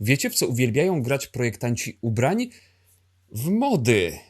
Wiecie, w co uwielbiają grać projektanci ubrań? W mody.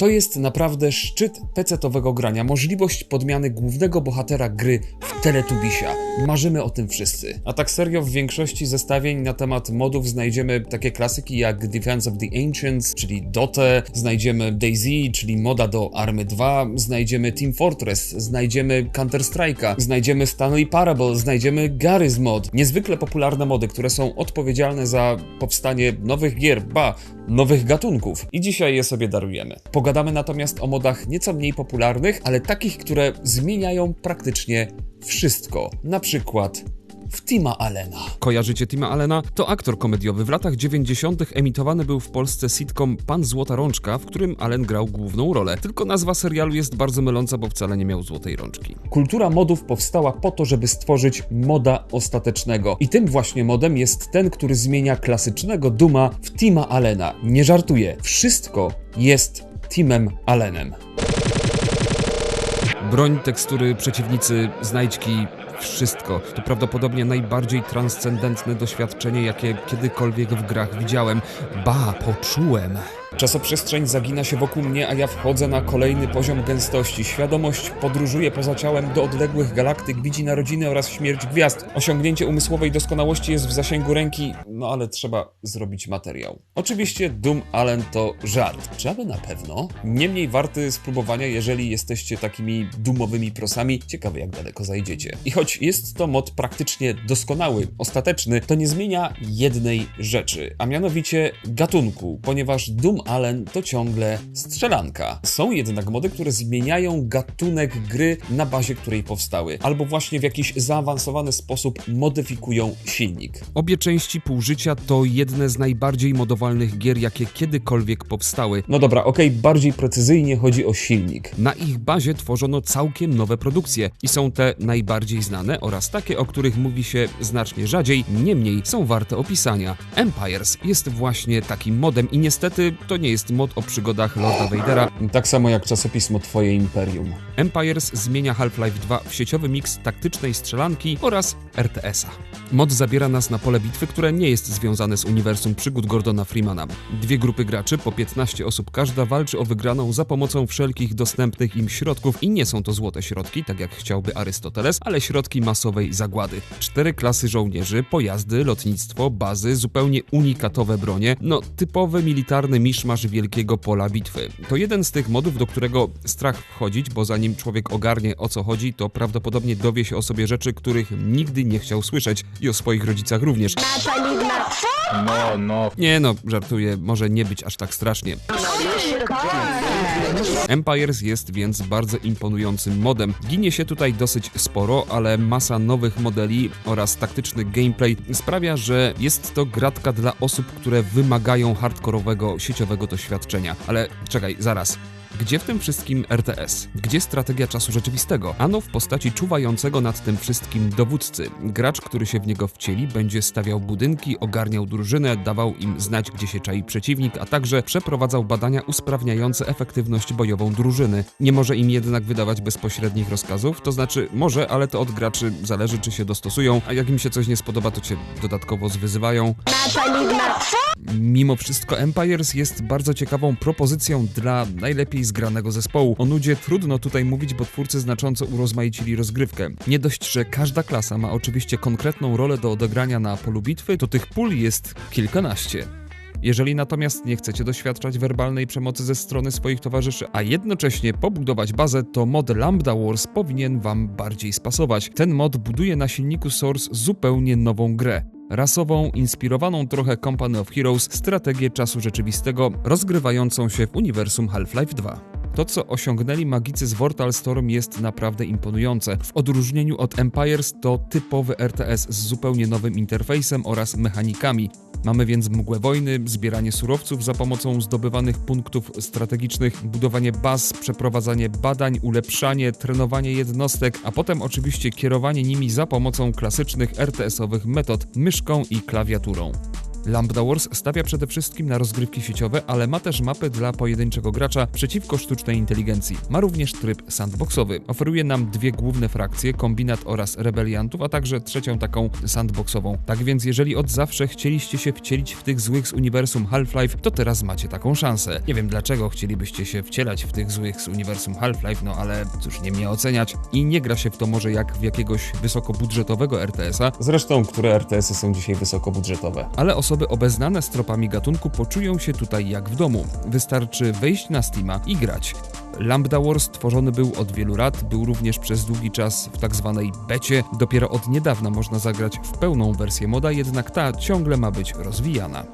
To jest naprawdę szczyt pecetowego grania, możliwość podmiany głównego bohatera gry w Teletubisia. Marzymy o tym wszyscy. A tak serio, w większości zestawień na temat modów znajdziemy takie klasyki jak Defense of the Ancients, czyli Dotę, znajdziemy DayZ, czyli moda do Army 2, znajdziemy Team Fortress, znajdziemy Counter-Strike'a, znajdziemy Stanley Parable, znajdziemy Garry's Mod. Niezwykle popularne mody, które są odpowiedzialne za powstanie nowych gier, ba, nowych gatunków. I dzisiaj je sobie darujemy. Pogadamy natomiast o modach nieco mniej popularnych, ale takich, które zmieniają praktycznie wszystko. Na przykład w Tima Allena. Kojarzycie Tima Allena? To aktor komediowy. W latach 90. emitowany był w Polsce sitcom Pan Złota Rączka, w którym Allen grał główną rolę. Tylko nazwa serialu jest bardzo myląca, bo wcale nie miał złotej rączki. Kultura modów powstała po to, żeby stworzyć moda ostatecznego. I tym właśnie modem jest ten, który zmienia klasycznego Duma w Tima Allena. Nie żartuję. Wszystko jest Timem Allenem. Broń, tekstury, przeciwnicy, znajdźki, wszystko. To prawdopodobnie najbardziej transcendentne doświadczenie, jakie kiedykolwiek w grach widziałem. Ba, poczułem. Czasoprzestrzeń zagina się wokół mnie, a ja wchodzę na kolejny poziom gęstości. Świadomość podróżuje poza ciałem do odległych galaktyk, widzi narodziny oraz śmierć gwiazd. Osiągnięcie umysłowej doskonałości jest w zasięgu ręki, no ale trzeba zrobić materiał. Oczywiście Doom Allen to żart. Czy aby na pewno? Niemniej warty spróbowania, jeżeli jesteście takimi dumowymi prosami. Ciekawe jak daleko zajdziecie. I choć jest to mod praktycznie doskonały, ostateczny, to nie zmienia jednej rzeczy, a mianowicie gatunku, ponieważ Doom Allen to ciągle strzelanka. Są jednak mody, które zmieniają gatunek gry, na bazie której powstały, albo właśnie w jakiś zaawansowany sposób modyfikują silnik. Obie części Półżycia to jedne z najbardziej modowalnych gier, jakie kiedykolwiek powstały. No dobra, okej, bardziej precyzyjnie chodzi o silnik. Na ich bazie tworzono całkiem nowe produkcje i są te najbardziej znane oraz takie, o których mówi się znacznie rzadziej, niemniej są warte opisania. Empires jest właśnie takim modem i niestety to nie jest mod o przygodach Lorda Vadera. Tak samo jak czasopismo Twoje Imperium. Empires zmienia Half-Life 2 w sieciowy miks taktycznej strzelanki oraz RTS-a. Mod zabiera nas na pole bitwy, które nie jest związane z uniwersum przygód Gordona Freemana. Dwie grupy graczy, po 15 osób każda, walczy o wygraną za pomocą wszelkich dostępnych im środków i nie są to złote środki, tak jak chciałby Arystoteles, ale środki masowej zagłady. Cztery klasy żołnierzy, pojazdy, lotnictwo, bazy, zupełnie unikatowe bronie, no typowy militarny miszmasz wielkiego pola bitwy. To jeden z tych modów, do którego strach wchodzić, bo zanim człowiek ogarnie o co chodzi, to prawdopodobnie dowie się o sobie rzeczy, których nigdy nie chciał słyszeć i o swoich rodzicach również. No, no. Nie no, żartuję, może nie być aż tak strasznie. Empires jest więc bardzo imponującym modem. Ginie się tutaj dosyć sporo, ale masa nowych modeli oraz taktyczny gameplay sprawia, że jest to gratka dla osób, które wymagają hardkorowego sieciowego doświadczenia. Ale czekaj, zaraz. Gdzie w tym wszystkim RTS? Gdzie strategia czasu rzeczywistego? Ano w postaci czuwającego nad tym wszystkim dowódcy. Gracz, który się w niego wcieli, będzie stawiał budynki, ogarniał drużynę, dawał im znać, gdzie się czai przeciwnik, a także przeprowadzał badania usprawniające efektywność bojową drużyny. Nie może im jednak wydawać bezpośrednich rozkazów, to znaczy może, ale to od graczy zależy, czy się dostosują, a jak im się coś nie spodoba, to cię dodatkowo zwyzywają. Mimo wszystko Empires jest bardzo ciekawą propozycją dla najlepiej zgranego zespołu. O nudzie trudno tutaj mówić, bo twórcy znacząco urozmaicili rozgrywkę. Nie dość, że każda klasa ma oczywiście konkretną rolę do odegrania na polu bitwy, to tych pól jest kilkanaście. Jeżeli natomiast nie chcecie doświadczać werbalnej przemocy ze strony swoich towarzyszy, a jednocześnie pobudować bazę, to mod Lambda Wars powinien Wam bardziej spasować. Ten mod buduje na silniku Source zupełnie nową grę rasową, inspirowaną trochę Company of Heroes strategię czasu rzeczywistego, rozgrywającą się w uniwersum Half-Life 2. To, co osiągnęli magicy z Vortal Storm jest naprawdę imponujące. W odróżnieniu od Empires to typowy RTS z zupełnie nowym interfejsem oraz mechanikami. Mamy więc mgłę wojny, zbieranie surowców za pomocą zdobywanych punktów strategicznych, budowanie baz, przeprowadzanie badań, ulepszanie, trenowanie jednostek, a potem oczywiście kierowanie nimi za pomocą klasycznych RTS-owych metod myszką i klawiaturą. Lambda Wars stawia przede wszystkim na rozgrywki sieciowe, ale ma też mapy dla pojedynczego gracza przeciwko sztucznej inteligencji. Ma również tryb sandboxowy. Oferuje nam dwie główne frakcje, kombinat oraz rebeliantów, a także trzecią taką sandboxową. Tak więc jeżeli od zawsze chcieliście się wcielić w tych złych z uniwersum Half-Life, to teraz macie taką szansę. Nie wiem dlaczego chcielibyście się wcielać w tych złych z uniwersum Half-Life, no ale cóż, nie mnie oceniać. I nie gra się w to może jak w jakiegoś wysokobudżetowego RTS-a, Zresztą, które RTS-y są dzisiaj wysokobudżetowe. ale osoby obeznane z tropami gatunku poczują się tutaj jak w domu. Wystarczy wejść na Steama i grać. Lambda Wars tworzony był od wielu lat, był również przez długi czas w tak zwanej becie. Dopiero od niedawna można zagrać w pełną wersję moda, jednak ta ciągle ma być rozwijana.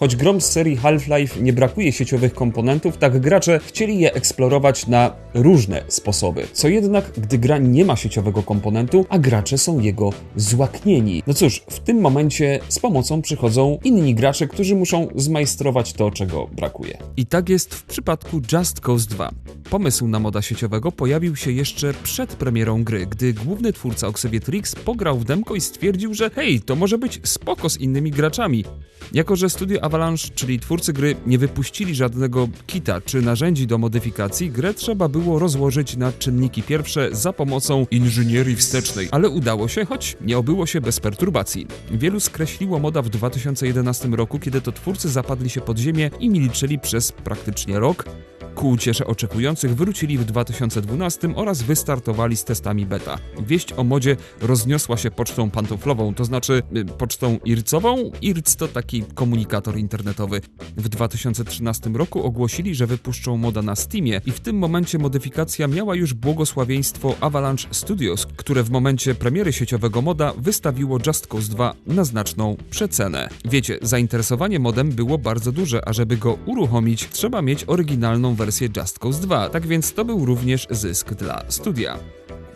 Choć grom z serii Half-Life nie brakuje sieciowych komponentów, tak gracze chcieli je eksplorować na różne sposoby. Co jednak, gdy gra nie ma sieciowego komponentu, a gracze są jego złaknieni. No cóż, w tym momencie z pomocą przychodzą inni gracze, którzy muszą zmajstrować to, czego brakuje. I tak jest w przypadku Just Cause 2. Pomysł na moda sieciowego pojawił się jeszcze przed premierą gry, gdy główny twórca Oxyvietrix pograł w demko i stwierdził, że hej, to może być spoko z innymi graczami. Jako, że studio Avalanche, czyli twórcy gry, nie wypuścili żadnego kita czy narzędzi do modyfikacji, grę trzeba było rozłożyć na czynniki pierwsze za pomocą inżynierii wstecznej. Ale udało się, choć nie obyło się bez perturbacji. Wielu skreśliło moda w 2011 roku, kiedy to twórcy zapadli się pod ziemię i milczeli przez praktycznie rok, Ku uciesze oczekujących wrócili w 2012 oraz wystartowali z testami beta. Wieść o modzie rozniosła się pocztą pantoflową, to znaczy y, pocztą ircową. IRC to taki komunikator internetowy. W 2013 roku ogłosili, że wypuszczą moda na Steamie i w tym momencie modyfikacja miała już błogosławieństwo Avalanche Studios, które w momencie premiery sieciowego moda wystawiło Just Cause 2 na znaczną przecenę. Wiecie, zainteresowanie modem było bardzo duże, a żeby go uruchomić, trzeba mieć oryginalną wersję Just Cause 2, tak więc to był również zysk dla studia.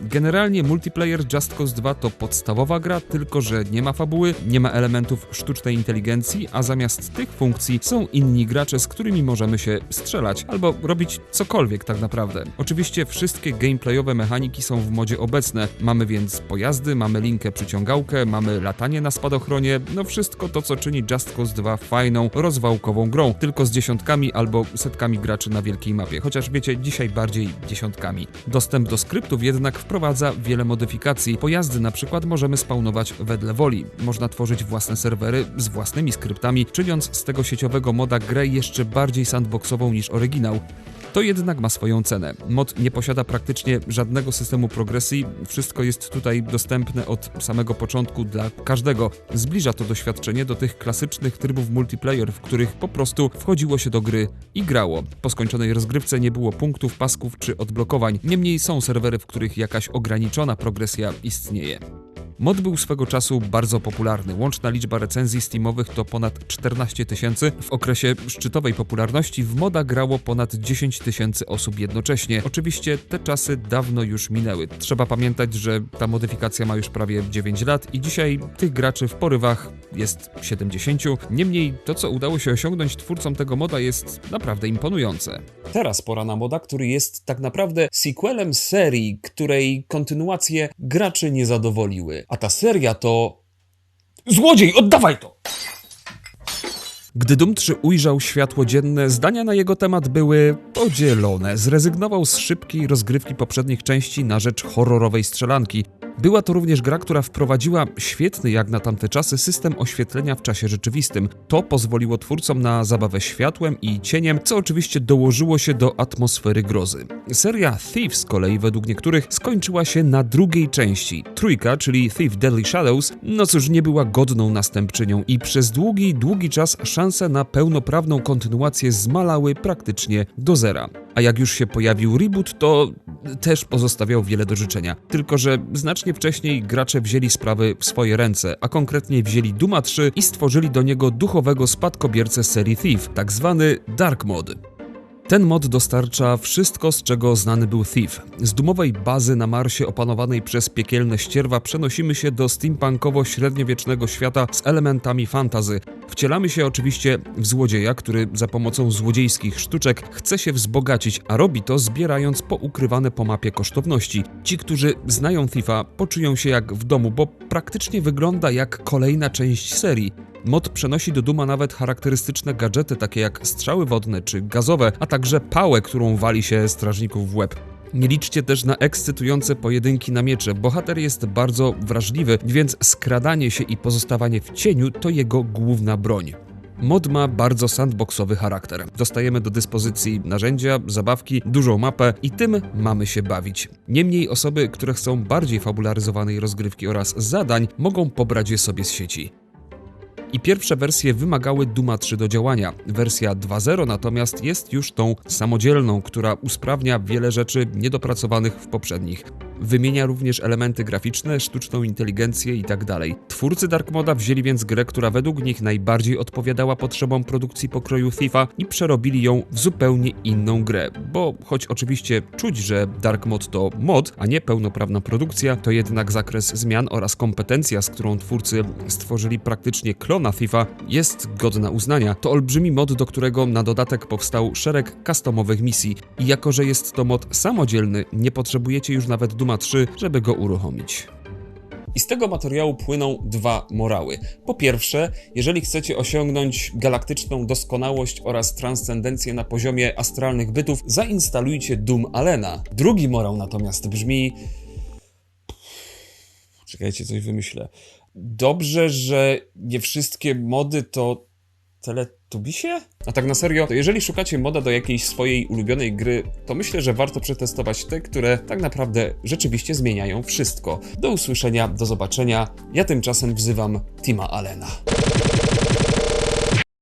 Generalnie multiplayer Just Cause 2 to podstawowa gra, tylko że nie ma fabuły, nie ma elementów sztucznej inteligencji, a zamiast tych funkcji są inni gracze, z którymi możemy się strzelać albo robić cokolwiek tak naprawdę. Oczywiście wszystkie gameplayowe mechaniki są w modzie obecne. Mamy więc pojazdy, mamy linkę przyciągałkę, mamy latanie na spadochronie, no wszystko to co czyni Just Cause 2 fajną, rozwałkową grą, tylko z dziesiątkami albo setkami graczy na wielkiej mapie, chociaż wiecie, dzisiaj bardziej dziesiątkami. Dostęp do skryptów jednak wprowadza wiele modyfikacji. Pojazdy na przykład możemy spawnować wedle woli. Można tworzyć własne serwery z własnymi skryptami, czyniąc z tego sieciowego moda grę jeszcze bardziej sandboxową niż oryginał. To jednak ma swoją cenę. Mod nie posiada praktycznie żadnego systemu progresji, wszystko jest tutaj dostępne od samego początku dla każdego. Zbliża to doświadczenie do tych klasycznych trybów multiplayer, w których po prostu wchodziło się do gry i grało. Po skończonej rozgrywce nie było punktów, pasków czy odblokowań. Niemniej są serwery, w których jakaś ograniczona progresja istnieje. Mod był swego czasu bardzo popularny. Łączna liczba recenzji Steamowych to ponad 14 tysięcy. W okresie szczytowej popularności w moda grało ponad 10 tysięcy osób jednocześnie. Oczywiście te czasy dawno już minęły. Trzeba pamiętać, że ta modyfikacja ma już prawie 9 lat i dzisiaj tych graczy w porywach jest 70. Niemniej to, co udało się osiągnąć twórcom tego moda jest naprawdę imponujące. Teraz pora na moda, który jest tak naprawdę sequelem serii, której kontynuacje graczy nie zadowoliły. A ta seria to... Złodziej, oddawaj to! Gdy Doom 3 ujrzał światło dzienne, zdania na jego temat były podzielone. Zrezygnował z szybkiej rozgrywki poprzednich części na rzecz horrorowej strzelanki. Była to również gra, która wprowadziła świetny jak na tamte czasy system oświetlenia w czasie rzeczywistym. To pozwoliło twórcom na zabawę światłem i cieniem, co oczywiście dołożyło się do atmosfery grozy. Seria Thief z kolei według niektórych skończyła się na drugiej części. Trójka, czyli Thief Deadly Shadows, no cóż, nie była godną następczynią i przez długi, długi czas szanse na pełnoprawną kontynuację zmalały praktycznie do zera. A jak już się pojawił reboot, to też pozostawiał wiele do życzenia. Tylko, że znacznie wcześniej gracze wzięli sprawy w swoje ręce, a konkretnie wzięli Duma 3 i stworzyli do niego duchowego spadkobiercę serii Thief, tak zwany Dark Mod. Ten mod dostarcza wszystko, z czego znany był Thief. Z dumowej bazy na Marsie opanowanej przez piekielne ścierwa przenosimy się do steampunkowo-średniowiecznego świata z elementami fantazy. Wcielamy się oczywiście w złodzieja, który za pomocą złodziejskich sztuczek chce się wzbogacić, a robi to zbierając poukrywane po mapie kosztowności. Ci, którzy znają Thiefa, poczują się jak w domu, bo praktycznie wygląda jak kolejna część serii. Mod przenosi do Duma nawet charakterystyczne gadżety takie jak strzały wodne czy gazowe, a także pałę, którą wali się strażników w łeb. Nie liczcie też na ekscytujące pojedynki na miecze. Bohater jest bardzo wrażliwy, więc skradanie się i pozostawanie w cieniu to jego główna broń. Mod ma bardzo sandboxowy charakter. Dostajemy do dyspozycji narzędzia, zabawki, dużą mapę i tym mamy się bawić. Niemniej osoby, które chcą bardziej fabularyzowanej rozgrywki oraz zadań, mogą pobrać je sobie z sieci. I pierwsze wersje wymagały Duma 3 do działania. Wersja 2.0 natomiast jest już tą samodzielną, która usprawnia wiele rzeczy niedopracowanych w poprzednich. Wymienia również elementy graficzne, sztuczną inteligencję itd. Twórcy Dark Moda wzięli więc grę, która według nich najbardziej odpowiadała potrzebom produkcji pokroju FIFA i przerobili ją w zupełnie inną grę. Bo choć oczywiście czuć, że Dark Mod to mod, a nie pełnoprawna produkcja, to jednak zakres zmian oraz kompetencja, z którą twórcy stworzyli praktycznie klona FIFA, jest godna uznania. To olbrzymi mod, do którego na dodatek powstał szereg customowych misji. I jako, że jest to mod samodzielny, nie potrzebujecie już nawet Duma 3, żeby go uruchomić. I z tego materiału płyną dwa morały. Po pierwsze, jeżeli chcecie osiągnąć galaktyczną doskonałość oraz transcendencję na poziomie astralnych bytów, zainstalujcie Doom Allena. Drugi morał natomiast brzmi. Czekajcie, coś wymyślę. Dobrze, że nie wszystkie mody to Teletubisie? A tak na serio, to jeżeli szukacie moda do jakiejś swojej ulubionej gry, to myślę, że warto przetestować te, które tak naprawdę rzeczywiście zmieniają wszystko. Do usłyszenia, do zobaczenia. Ja tymczasem wzywam Tima Allena.